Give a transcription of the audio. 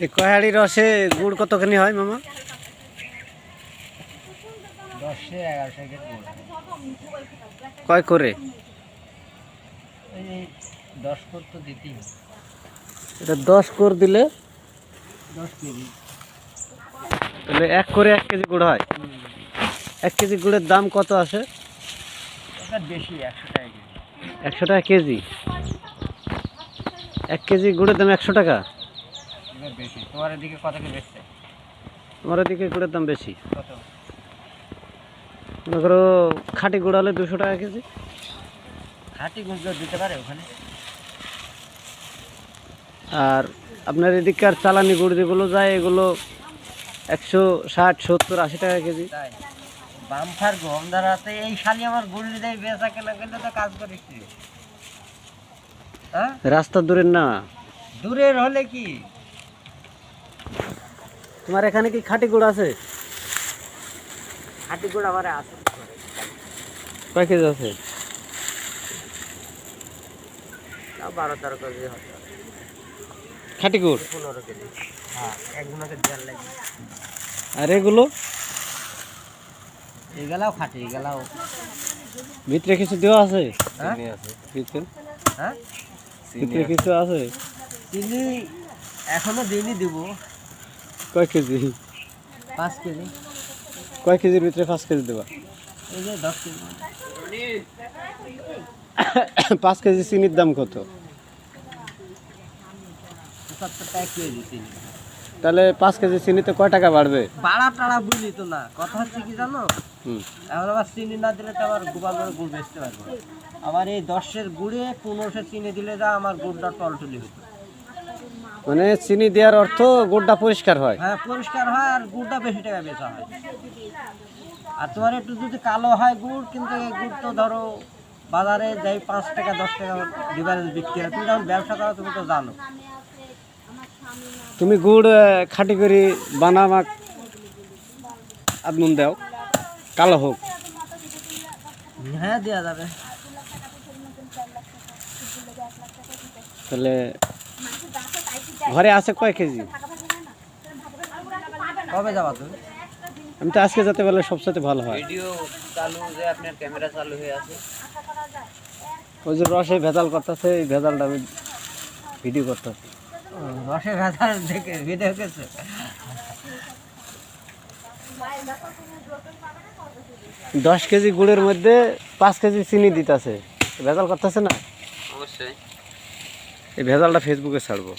এই কহাড়ি রসে গুড় কতখানি হয় মামা? কয় করে। এটা দশ কোর দিলে? তাহলে এক করে এক কেজি গুড় হয়? এক কেজি গুড়ের দাম কত আছে বেশি একশো টাকা কেজি। একশো টাকা কেজি? এক কেজি গুড়ের দাম একশো টাকা? বেশি। তোমার এদিকে কত করে বেচছে? আমার এদিকে গুড়ের দাম বেশি। কত? মনে করো খাঁটি গুড় হলে দুশো টাকা কেজি। খাঁটি গুড় দিতে পারে ওখানে? আর আপনার এদিককার চালানি গুড় যেগুলো যায় এগুলো একশো ষাট সত্তর আশি টাকা কেজি। বামফার গম দাঁড়াতে এই শালি আমার গুড়ি দেয় বেচা কেনা করলে তো কাজ করিস হ্যাঁ? রাস্তা দূরের না। দূরের হলে কি? তোমার এখানে কি খাঁটি গুড় আছে? খাঁটি গুড় আমার আছে। কয় কেজি আছে? বারো তেরো কেজি হবে। খাঁটি গুড়? পনেরো কেজি। হ্যাঁ একজনকে দেড় লাগে। আর এগুলো? এগুলাও খাঁটি এগুলাও। ভিতরে কিছু দেওয়া আছে? হ্যাঁ? ভিতরে? হ্যাঁ? ভিতরে কিছু আছে। চিনি এখনও দিনই দিব। কয় কেজি? পাঁচ কেজি। কয় কেজির ভিতরে পাঁচ কেজি দেবা? এই যে দশ কেজি। পাঁচ কেজি চিনির দাম কত? পঁচাত্তর কেজি চিনি। তাহলে পাঁচ কেজি চিনিতে কয় টাকা বাড়বে? বাড়া টাড়া বুঝলি তো না। কথা হচ্ছে কি জানো? হুম। এখন আবার চিনি না দিলে তো আবার গোপাল করে গুড় বেচতে পারব। আমার এই দশের গুড়ে পনেরোশো চিনি দিলে যা আমার গুড়টা টলটলি হতো মানে চিনি দেওয়ার অর্থ গুড়টা পরিষ্কার হয়। হ্যাঁ পরিষ্কার হয় আর গুড়টা বেশি টাকা বেচা হয়। আর তোমার একটু যদি কালো হয় গুড় কিন্তু এই গুড় তো ধরো বাজারে যাই পাঁচ টাকা দশ টাকা ডিফারেন্স বিক্রি হয়। তুমি যখন ব্যবসা করো তুমি তো জানো। তুমি গুড় খাঁটি করে বানামাক আদমন দাও কালো হোক। হ্যাঁ দেওয়া যাবে। তাহলে ঘরে আছে কয় কেজি? কবে যাবা তুমি? আমি তো আজকে যেতে পারলে সবসাথে ভালো হয়। ভিডিও চালু যে আপনার ক্যামেরা চালু হয়ে আছে। ওই যে রসে ভেজাল করতেছে এই ভেজালটা আমি ভিডিও করতেছি। রসে ভেজাল দেখে ভিডিও গেছে দশ কেজি গুড়ের মধ্যে পাঁচ কেজি চিনি দিতেছে। ভেজাল করতেছে না? অবশ্যই। এই ভেজালটা ফেসবুকে ছাড়বো।